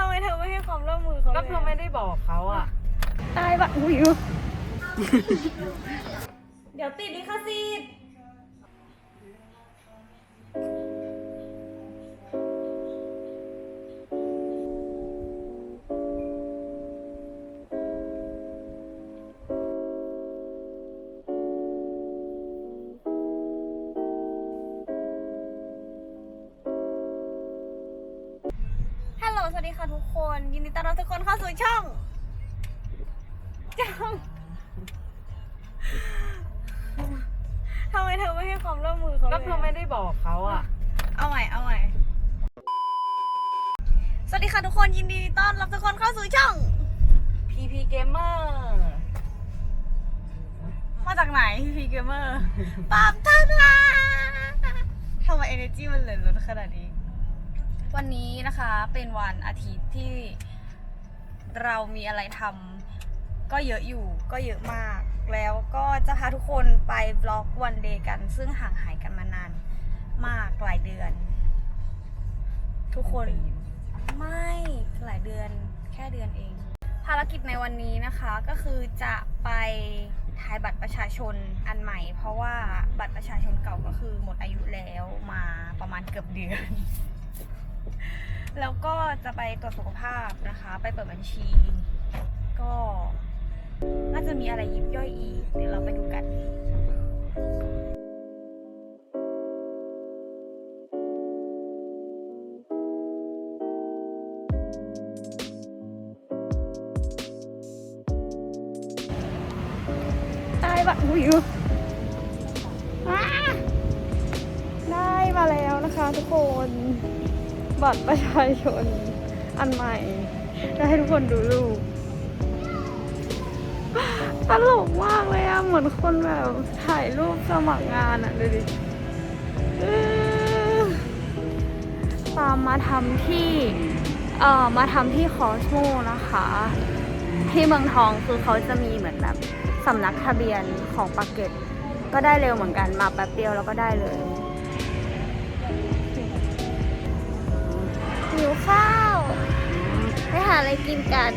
ทำไมเธอไม่ให้ความร่วมมือเขาก็เธอไม่ได้บอกเขาอะ ตายปะอุ้ยเดี๋ยวติดลิขสิทธิ์ วัสดีค่ะทุกคน ยินดีต้อนรับทุกคนเข้าสู่ช่องช่องทำไมเธอไม่ให้ความร่วมมือเขาก็เธอไม่ได้บอกเขาอะ เอาใหม่เอาใหม่สวัสดีค่ะทุกคนยินดีต้อนรับทุกคนเข้าสู่ช่อง PP Gamer มาจากไหนพีพีเกมเมอร์ปามท่านลาทำไมเอเนจีมันเหลือล้นขนาดนี้ วันนี้นะคะเป็นวันอาทิตย์ที่เรามีอะไรทำก็เยอะอยู่ก็เยอะมาก แล้วก็จะพาทุกคนไปบล็อกวันเดย์กัน ซึ่งห่างหายกันมานานมากหลายเดือน ทุกคนไม่หลายเดือนแค่เดือนเอง ภารกิจในวันนี้นะคะก็คือจะไปถ่ายบัตรประชาชนอันใหม่ เพราะว่าบัตรประชาชนเก่าก็คือหมดอายุแล้วมาประมาณเกือบเดือน แล้วก็จะไปตรวจสุขภาพนะคะ ไปเปิดบัญชี ก็น่าจะมีอะไรยิบย่อยอีก เดี๋ยวเราไปดูกันตายบัตรอุ้ยอ่ได้มาแล้วนะคะทุกคน บัตรประชาชนอันใหม่จะให้ทุกคนดูรูปตลกมากเลยอะเหมือนคนแบบถ่ายรูปสมัครงานอะดูดิตามมาทำที่เอ่อมาทำที่คอสโมนะคะ ที่เมืองทองคือเขาจะมีเหมือนแบบสำนักทะเบียนของปากเกร็ดก็ได้เร็วเหมือนกันมาแป๊บเดียวแล้วก็ได้เลย กินกัน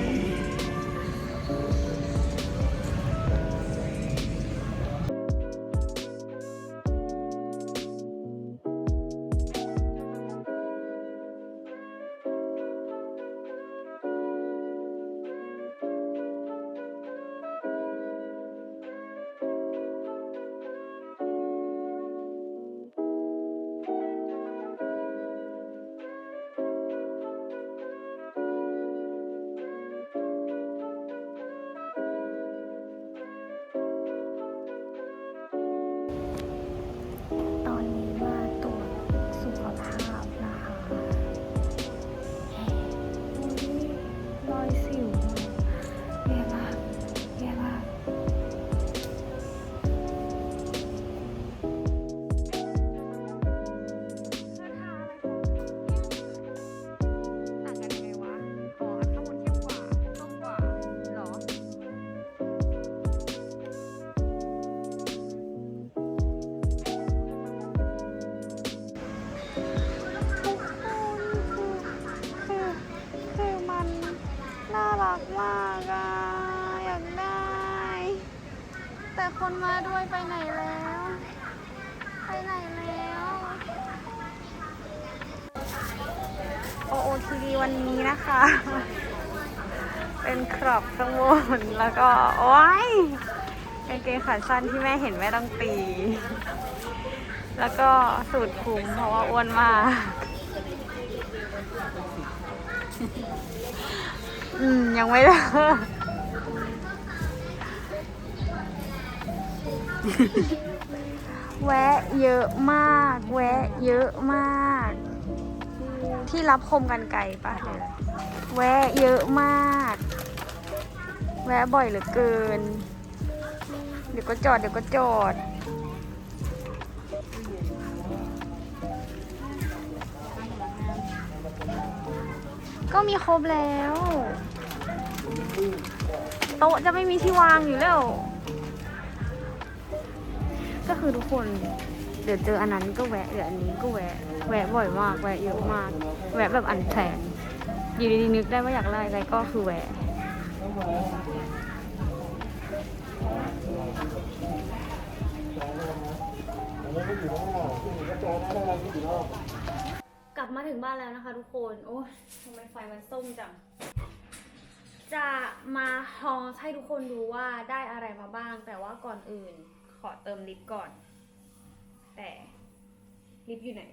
คนมาด้วยไปไหนแล้ว ไปไหนแล้วโอโอทีวีวันนี้นะคะ เป็นครอบข้างบนแล้วก็โอ้ยกางเกงขาสั้นที่แม่เห็นแม่ต้องตี แล้วก็สูตรคุมเพราะว่าอ้วนมากอืมยังไม่เลิก แวะเยอะมาก แวะเยอะมาก ที่รับคมกันไกลปะแวะเยอะมาก แวะบ่อยเหลือเกิน เดี๋ยวก็จอดเดี๋ยวก็จอดก็มีครบแล้ว โต๊ะจะไม่มีที่วางอยู่แล้ว ก็คือทุกคนเดี๋ยวเจออันนั้นก็แวะเดี๋ยวอันนี้ก็แวะ แวะบ่อยมาก แวะเยอะมาก แวะแบบอันแพลนอยู่ดีๆนึกได้ว่าอยากไล่อะไรก็คือแวนกลับมาถึงบ้านแล้วนะคะทุกคน โอ้ยทำไมไฟมันส้มจัง จะมาฮอลให้ทุกคนดูว่าได้อะไรมาบ้าง แต่ว่าก่อนอื่น อเติมลิปก่อน แต่ลิปอยู่ไหน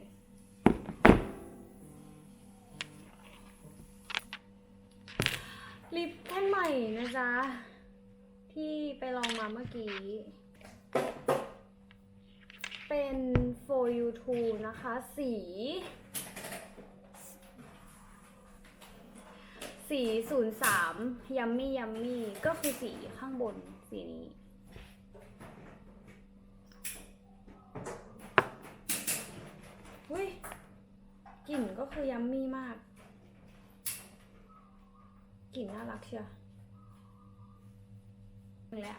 ลิปแท่นใหม่นะจ๊ะ ที่ไปลองมาเมื่อกี้ เป็น for you two นะคะ สี สีศูนย์สามยัมมี่ยัมมี่ ก็คือสีข้างบนสีนี้ คือยัมมี่มากกลิ่นน่ารักเชียวนี่แหละ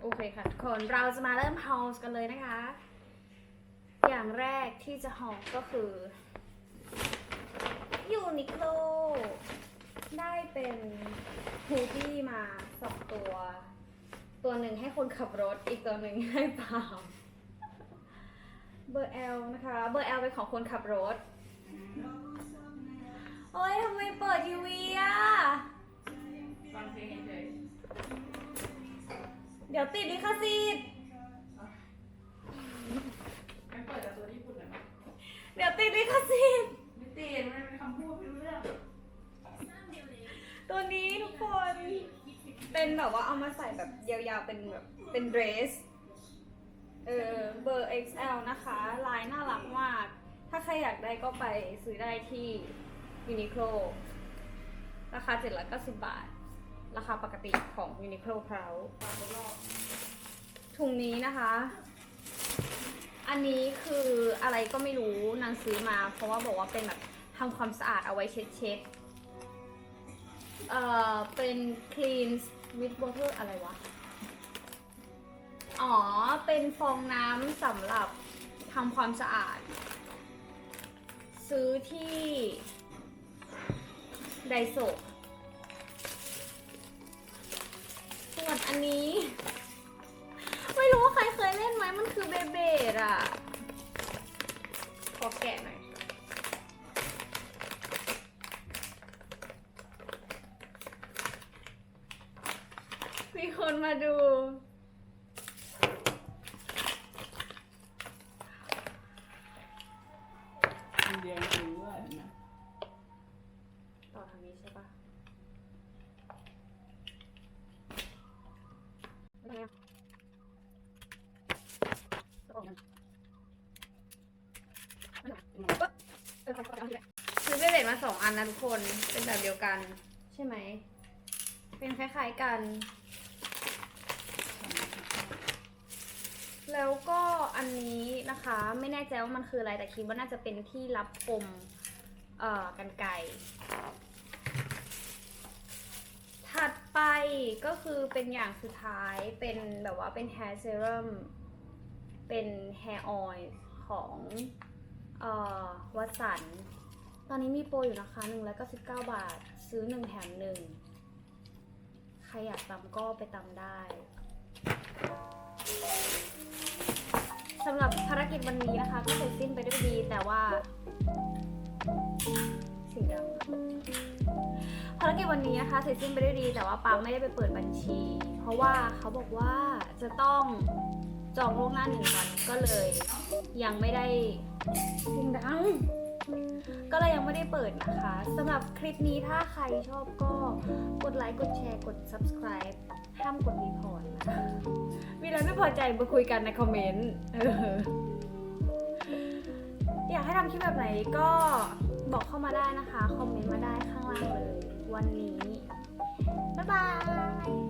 โอเคค่ะทุกคนเราจะมาเริ่ม haul กันเลยนะคะ อย่างแรกที่จะ haul ก็คือยูนิโคลได้เป็นฮูดี้มาสองตัว ตัวหนึ่งให้คนขับรถอีกตัวหนึ่งให้เปล่า เบอร์ L นะคะ เบอร์ L เป็นของคนขับรถ โอ้ยทำไมเปิดทีวีอะ ฟังเพลงเฉยเดี๋ยวติดลิขสิทธิ์ไม่เปิดแต่ตัวญี่ปุ่นเลยมั้ยเดี๋ยวติดลิขสิทธิ์ ไม่ตีนมันเป็นคำพูดไม่รู้เรื่องตัวนี้ทุกคน เป็นแบบว่าเอามาใส่แบบยาวๆ เป็นแบบเป็นเดรส เออเบอร์ XL นะคะ ลายน่ารักมาก ถ้าใครอยากได้ก็ไปซื้อได้ที่ Uniqlo ราคา790บาท ราคาปกติของ Uniqlo เขาถุงนี้นะคะ อันนี้คืออะไรก็ไม่รู้นางซื้อมา เพราะว่าบอกว่าเป็นแบบทำความสะอาดเอาไว้เช็ดเช็ดเอ่อ เป็น clean with water อะไรวะ เป็นฟองน้ำสำหรับทำความสะอาด ซื้อที่ไดโซส่วนอันนี้ ไม่รู้ว่าใครเคยเล่นไหมมันคือเบเบดอะขอแกะหน่อยมีคนมาดู นนะทุกคน เป็นแบบเดียวกัน ใช่ไหม เป็นคล้ายๆกัน แล้วก็อันนี้นะคะ ไม่แน่ใจว่ามันคืออะไรแต่คิดว่าน่าจะเป็นที่รับคมเอ่อกันไกรถัดไปก็คือเป็นอย่างสุดท้ายเป็นแบบว่าเป็น hair serum เป็น hair oil ของเอ่อวัสัน อนนี้มีโปรอยู่นะคะ1 9 9บาท ซื้อ1แถม1ใครอยากตำก็ไปตำได้สำหรับภารกิจวันนี้นะคะ ก็เสร็จสิ้นไปด้วยดีแต่ว่าสียงดังภารกิจวันนี้นะคะเสร็จสิ้นไปด้วยดี แต่ว่าปังไม่ได้ไปเปิดบัญชี เพราะว่าเขาบอกว่าจะต้องจองล่วงหน้าหนึ่งวันก็เลย ยังไม่ได้สียงดัง ก็เลยยังไม่ได้เปิดนะคะสำหรับคลิปนี้ถ้าใครชอบก็กดไลค์กดแชร์กด subscribe ห้ามกดรีพอร์ตนะคะมีอะไรไม่พอใจมาคุยกันในคอมเมนต์อยากให้ทำคลิปแบบไหนก็บอกเข้ามาได้นะคะ คอมเมนต์มาได้ข้างล่างเลย วันนี้ บ๊ายบาย